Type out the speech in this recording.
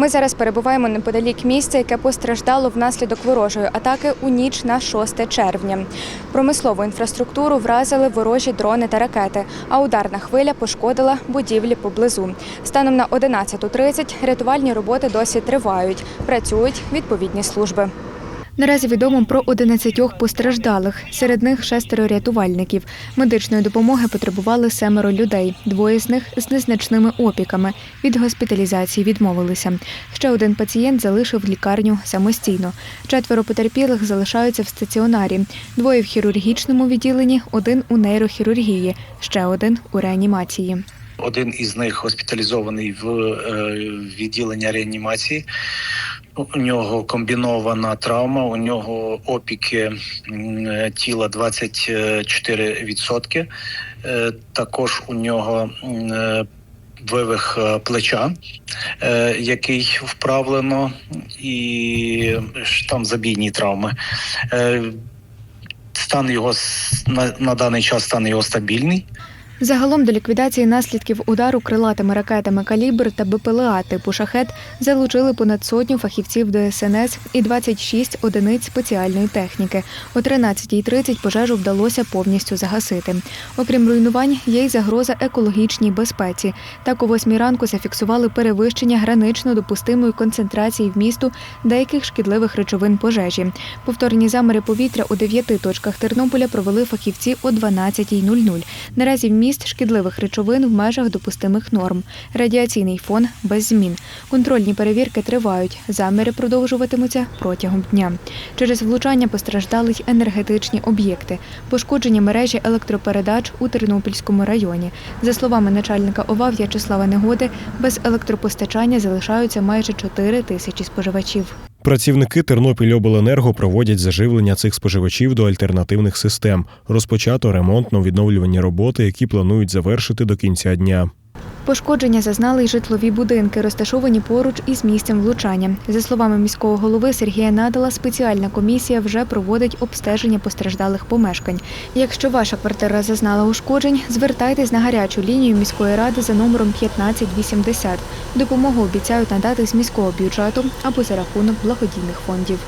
Ми зараз перебуваємо неподалік місця, яке постраждало внаслідок ворожої атаки у ніч на 6 червня. Промислову інфраструктуру вразили ворожі дрони та ракети, а ударна хвиля пошкодила будівлі поблизу. Станом на 11.30 рятувальні роботи досі тривають. Працюють відповідні служби. Наразі відомо про 11 постраждалих. Серед них шестеро рятувальників. Медичної допомоги потребували семеро людей. Двоє з них з незначними опіками. Від госпіталізації відмовилися. Ще один пацієнт залишив лікарню самостійно. Четверо потерпілих залишаються в стаціонарі. Двоє в хірургічному відділенні, один у нейрохірургії, ще один у реанімації. Один із них госпіталізований в е, відділення реанімації. У нього комбінована травма, у нього опіки е, тіла 24%. Е, Також у нього е, вивих плеча, який вправлено, і там забійні травми. Стан його на, на даний час стан його стабільний. Загалом до ліквідації наслідків удару крилатими ракетами «Калібр» та БПЛА типу «Шахет» залучили понад сотню фахівців ДСНС і 26 одиниць спеціальної техніки. О 13.30 пожежу вдалося повністю загасити. Окрім руйнувань, є й загроза екологічній безпеці. Так, о 8 ранку зафіксували перевищення гранично допустимої концентрації в місту деяких шкідливих речовин пожежі. Повторні заміри повітря у дев'яти точках Тернополя провели фахівці о 12.00. Наразі вміст шкідливих речовин в межах допустимих норм. Радіаційний фон без змін. Контрольні перевірки тривають. Заміри продовжуватимуться протягом дня. Через влучання постраждали й енергетичні об'єкти, пошкодження мережі електропередач у Тернопільському районі. За словами начальника ОВА В'ячеслава Негоди, без електропостачання залишаються майже 4 тисячі споживачів. Працівники Тернопільобленерго проводять заживлення цих споживачів до альтернативних систем. Розпочато ремонтно-відновлювані роботи, які планують завершити до кінця дня. Пошкодження зазнали й житлові будинки, розташовані поруч із місцем влучання. За словами міського голови Сергія Надала, спеціальна комісія вже проводить обстеження постраждалих помешкань. Якщо ваша квартира зазнала ушкоджень, звертайтесь на гарячу лінію міської ради за номером 1580. Допомогу обіцяють надати з міського бюджету або за рахунок благодійних фондів.